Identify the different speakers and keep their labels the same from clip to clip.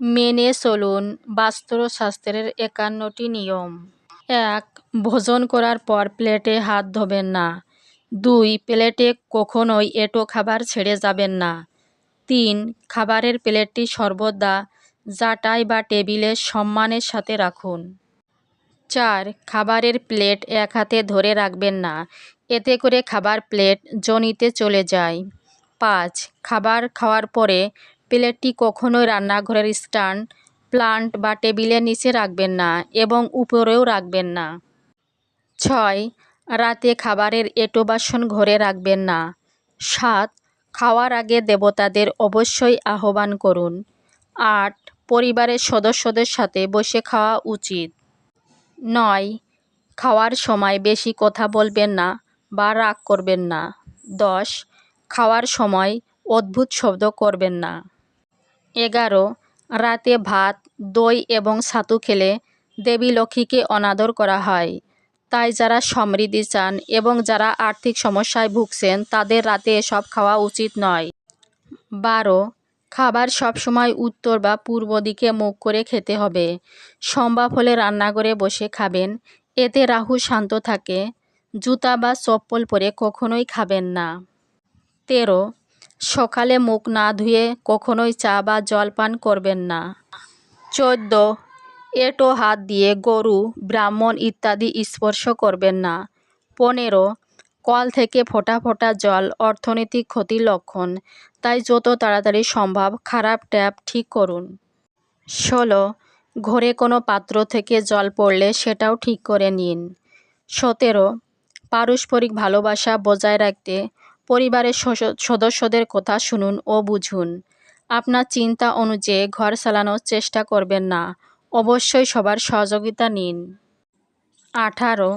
Speaker 1: মেনে চলুন, বাস্তুশাস্ত্রের একান্নটি নিয়ম। এক, ভোজন করার পর প্লেটে হাত ধোবেন না। দুই, প্লেটে কখনোই এটো খাবার ছেড়ে যাবেন না। তিন, খাবারের প্লেটটি সর্বদা জাটাই বা টেবিলে সম্মানের সাথে রাখুন। চার, খাবারের প্লেট এক হাতে ধরে রাখবেন না। এতে করে খাবার প্লেট জনিতে চলে যায়। পাঁচ, খাবার খাওয়ার পরে প্লেটটি কখনোই রান্নাঘরের স্ট্যান্ড, প্লান্ট বা টেবিলের নিচে রাখবেন না এবং উপরেও রাখবেন না। ছয়, রাতে খাবারের এটো বাসন ঘরে রাখবেন না। সাত, খাওয়ার আগে দেবতাদের অবশ্যই আহ্বান করুন। আট, পরিবারের সদস্যদের সাথে বসে খাওয়া উচিত। নয়, খাওয়ার সময় বেশি কথা বলবেন না বা রাগ করবেন না। দশ, খাওয়ার সময় অদ্ভুত শব্দ করবেন না। এগারো, রাতে ভাত, দই এবং ছাতু খেলে দেবী লক্ষ্মীকে অনাদর করা হয়। তাই যারা সমৃদ্ধি চান এবং যারা আর্থিক সমস্যায় ভুগছেন, তাদের রাতে এসব খাওয়া উচিত নয়। বারো, খাবার সবসময় উত্তর বা পূর্ব দিকে মুখ করে খেতে হবে। সম্ভব হলে রান্নাঘরে বসে খাবেন, এতে রাহু শান্ত থাকে, জুতা বা চপ্পল পরে কখনোই খাবেন না। তেরো সকালে মুখ না ধুয়ে কখনোই চা বা জল পান করবেন না। চোদ্দ, এটো হাত দিয়ে গরু, ব্রাহ্মণ ইত্যাদি স্পর্শ করবেন না। পনেরো, কল থেকে ফোটা ফোটা জল অর্থনৈতিক ক্ষতির লক্ষণ, তাই যত তাড়াতাড়ি সম্ভব খারাপ ট্যাপ ঠিক করুন। ষোলো, ঘরে কোনো পাত্র থেকে জল পড়লে সেটাও ঠিক করে নিন। সতেরো, পারস্পরিক ভালোবাসা বজায় রাখতে পরিবারের সদস্যদের কথা শুনুন ও বুঝুন। আপনার চিন্তা অনুযায়ী ঘর চালানোর চেষ্টা করবেন না। অবশ্যই সবার সহযোগিতা নিন। আঠারো,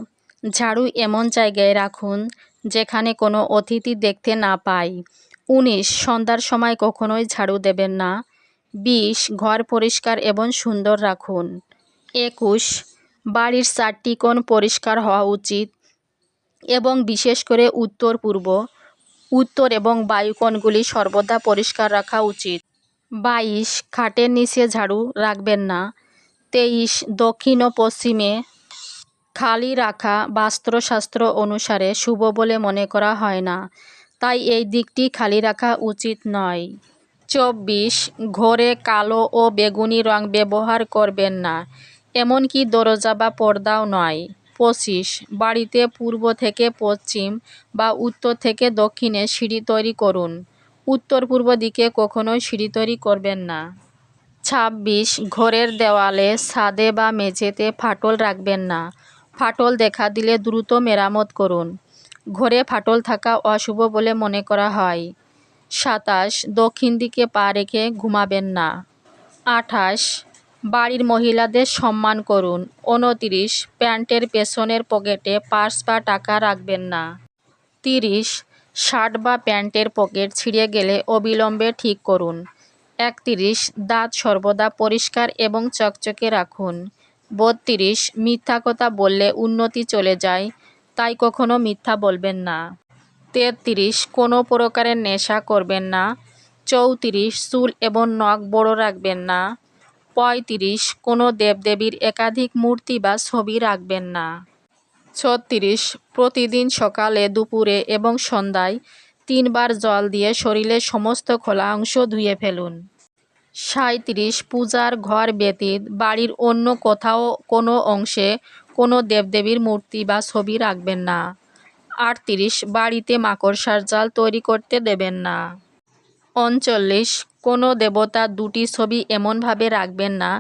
Speaker 1: ঝাড়ু এমন জায়গায় রাখুন যেখানে কোনো অতিথি দেখতে না পায়। উনিশ, সন্ধ্যার সময় কখনোই ঝাড়ু দেবেন না। বিশ, ঘর পরিষ্কার এবং সুন্দর রাখুন। একুশ, বাড়ির চারটি কোণ পরিষ্কার হওয়া উচিত এবং বিশেষ করে উত্তর পূর্ব উত্তর এবং বায়ুকণগুলি সর্বদা পরিষ্কার রাখা উচিত। বাইশ, খাটের নিচে ঝাড়ু রাখবেন না। তেইশ, দক্ষিণ ও পশ্চিমে খালি রাখা বাস্ত্রশাস্ত্র অনুসারে শুভ বলে মনে করা হয় না। তাই এই দিকটি খালি রাখা উচিত নয়। চব্বিশ, ঘরে কালো ও বেগুনি রং ব্যবহার করবেন না, এমনকি দরজা বা পর্দাও নয়। পঁচিশ। বাড়িতে পূর্ব থেকে পশ্চিম বা উত্তর থেকে দক্ষিণে সিঁড়ি তৈরি করুন। উত্তর পূর্ব দিকে কখনোই সিঁড়ি তৈরি করবেন না। ছাব্বিশ, ঘরের দেওয়ালে, ছাদে বা মেঝেতে ফাটল রাখবেন না। ফাটল দেখা দিলে দ্রুত মেরামত করুন। ঘরে ফাটল থাকা অশুভ বলে মনে করা হয়। সাতাশ, দক্ষিণ দিকে পা রেখে ঘুমাবেন না। আঠাশ বাড়ির মহিলাদের সম্মান করুন। উনতিরিশ, প্যান্টের পেছনের পকেটে পার্স বা টাকা রাখবেন না। তিরিশ, শার্ট বা প্যান্টের পকেট ছিঁড়ে গেলে অবিলম্বে ঠিক করুন। একতিরিশ, দাঁত সর্বদা পরিষ্কার এবং চকচকে রাখুন। বত্রিশ, মিথ্যা কথা বললে উন্নতি চলে যায়, তাই কখনো মিথ্যা বলবেন না। তেত্রিশ, কোনো প্রকারের নেশা করবেন না। চৌত্রিশ, চুল এবং নখ বড় রাখবেন না। পঁয়ত্রিশ, কোনো দেবদেবীর একাধিক মূর্তি বা ছবি রাখবেন না। ছত্রিশ, প্রতিদিন সকালে, দুপুরে এবং সন্ধ্যায় তিনবার জল দিয়ে শরীরের সমস্ত খোলা অংশ ধুয়ে ফেলুন। সাঁত্রিশ পূজার ঘর ব্যতীত বাড়ির অন্য কোথাও কোনো অংশে কোনো দেবদেবীর মূর্তি বা ছবি রাখবেন না। আটত্রিশ, বাড়িতে মাকড়সার জাল তৈরি করতে দেবেন না। উনচল্লিশ কোনো দেবতার দুটি ছবি এমনভাবে রাখবেন না,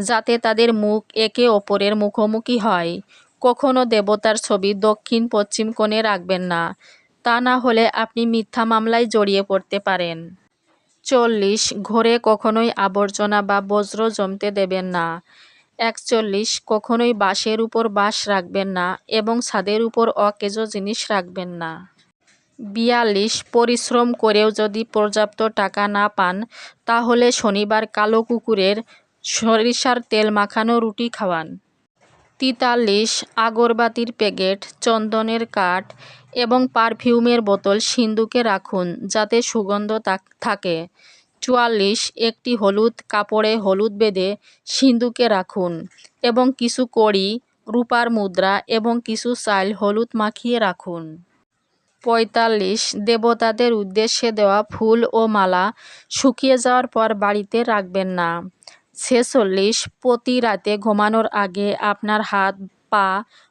Speaker 1: যাতে তাদের মুখ একে অপরের মুখোমুখি হয়। কখনো দেবতার ছবি দক্ষিণ পশ্চিম কোণে রাখবেন না, তা না হলে আপনি মিথ্যা মামলায় জড়িয়ে পড়তে পারেন। চল্লিশ, ঘরে কখনোই আবর্জনা বা বজ্র জমতে দেবেন না। একচল্লিশ, কখনোই বাঁশের উপর বাঁশ রাখবেন না এবং ছাদের উপর অকেজ জিনিস রাখবেন না। বিয়াল্লিশ পরিশ্রম করেও যদি পর্যাপ্ত টাকা না পান, তাহলে শনিবার কালো কুকুরের সরিষার তেল মাখানো রুটি খাওয়ান। তিতাল্লিশ আগরবাতির প্যাকেট, চন্দনের কাঠ এবং পারফিউমের বোতল সিন্দুকে রাখুন যাতে সুগন্ধ থাকে চুয়াল্লিশ একটি হলুদ কাপড়ে হলুদ বেঁধে সিন্দুকে রাখুন এবং কিছু কড়ি, রূপার মুদ্রা এবং কিছু চাল হলুদ মাখিয়ে রাখুন। পঁয়তাল্লিশ। দেবতাদের উদ্দেশ্যে দেওয়া ফুল ও মালা শুকিয়ে যাওয়ার পর বাড়িতে রাখবেন না। ছেচল্লিশ। প্রতি রাতে ঘুমানোর আগে আপনার হাত, পা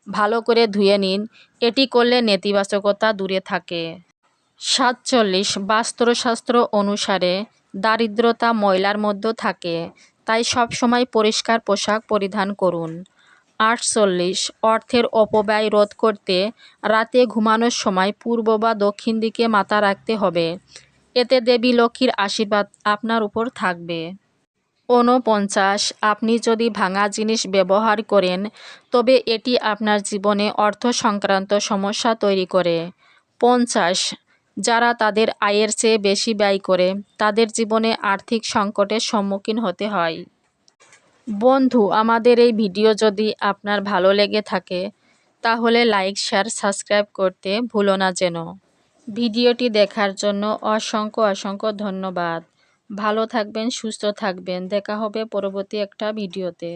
Speaker 1: ভালো করে ধুয়ে নিন। এটি করলে নেতিবাচকতা দূরে থাকে। সাতচল্লিশ। বাস্তুশাস্ত্র অনুসারে দারিদ্রতা ময়লার মধ্যে থাকে, তাই সবসময় পরিষ্কার পোশাক পরিধান করুন। আটচল্লিশ অর্থের অপব্যয় রোধ করতে রাতে ঘুমানোর সময় পূর্ব বা দক্ষিণ দিকে মাথা রাখতে হবে। এতে দেবী লক্ষ্মীর আশীর্বাদ আপনার উপর থাকবে। ঊনপঞ্চাশ আপনি যদি ভাঙা জিনিস ব্যবহার করেন, তবে এটি আপনার জীবনে অর্থ সংক্রান্ত সমস্যা তৈরি করে। পঞ্চাশ যারা তাদের আয়ের চেয়ে বেশি ব্যয় করে, তাদের জীবনে আর্থিক সংকটের সম্মুখীন হতে হয়। বন্ধু, আমাদের এই ভিডিও যদি আপনার ভালো লেগে থাকে, তাহলে লাইক, শেয়ার, সাবস্ক্রাইব করতে ভুলো না যেন। ভিডিওটি দেখার জন্য অসংখ্য অসংখ্য ধন্যবাদ। ভালো থাকবেন, সুস্থ থাকবেন। দেখা হবে পরবর্তী একটা ভিডিওতে।